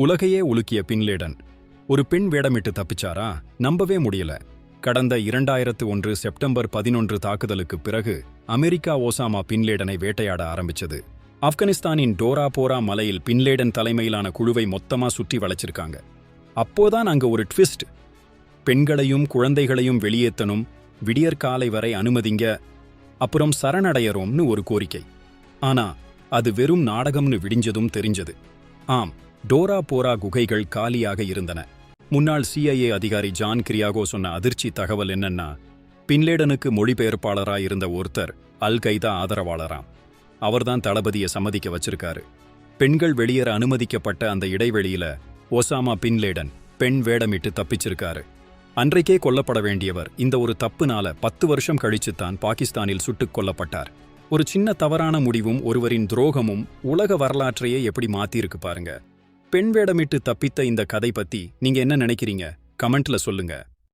உலகையே உலுக்கிய பின்லேடன். ஒரு பெண் வேடமிட்டு தப்பிச்சாரா? நம்பவே முடியல. கடந்த இரண்டாயிரத்து ஒன்று செப்டம்பர் பதினொன்று தாக்குதலுக்கு பிறகு அமெரிக்கா ஓசாமா பின்லேடனை வேட்டையாட ஆரம்பிச்சது. ஆப்கானிஸ்தானின் டோரா போரா மலையில் பின்லேடன் தலைமையிலான குழுவை மொத்தமா சுற்றி வளைச்சிருக்காங்க. அப்போதான் அங்க ஒரு ட்விஸ்ட். பெண்களையும் குழந்தைகளையும் வெளியேத்தணும் விடியற்காலை வரை அனுமதிங்க அப்புறம் சரணடையறோம்னு ஒரு கோரிக்கை. ஆனா அது வெறும் நாடகம்னு விடிஞ்சதும் தெரிஞ்சது. ஆம் டோரா போரா குகைகள் காலியாக இருந்தன. முன்னாள் சிஐஏ அதிகாரி ஜான் கிரியாகோ சொன்ன அதிர்ச்சி தகவல் என்னன்னா பின்லேடனுக்கு மொழிபெயர்ப்பாளராக இருந்த ஒருத்தர் அல் கைதா ஆதரவாளராம். அவர்தான் தளபதியை சம்மதிக்க வச்சிருக்காரு. பெண்கள் வெளியேற அனுமதிக்கப்பட்ட அந்த இடைவெளியில ஒசாமா பின்லேடன் பெண் வேடமிட்டு தப்பிச்சிருக்காரு. அன்றைக்கே கொல்லப்பட வேண்டியவர் இந்த ஒரு தப்புனால பத்து வருஷம் கழிச்சுத்தான் பாகிஸ்தானில் சுட்டுக் கொல்லப்பட்டார். ஒரு சின்ன தவறான முடிவும் ஒருவரின் துரோகமும் உலக வரலாற்றையே எப்படி மாத்தியிருக்கு பாருங்க. பெண் வேடமிட்டு தப்பித்த இந்த கதை பத்தி நீங்க என்ன நினைக்கிறீங்க? கமெண்ட்ல சொல்லுங்க.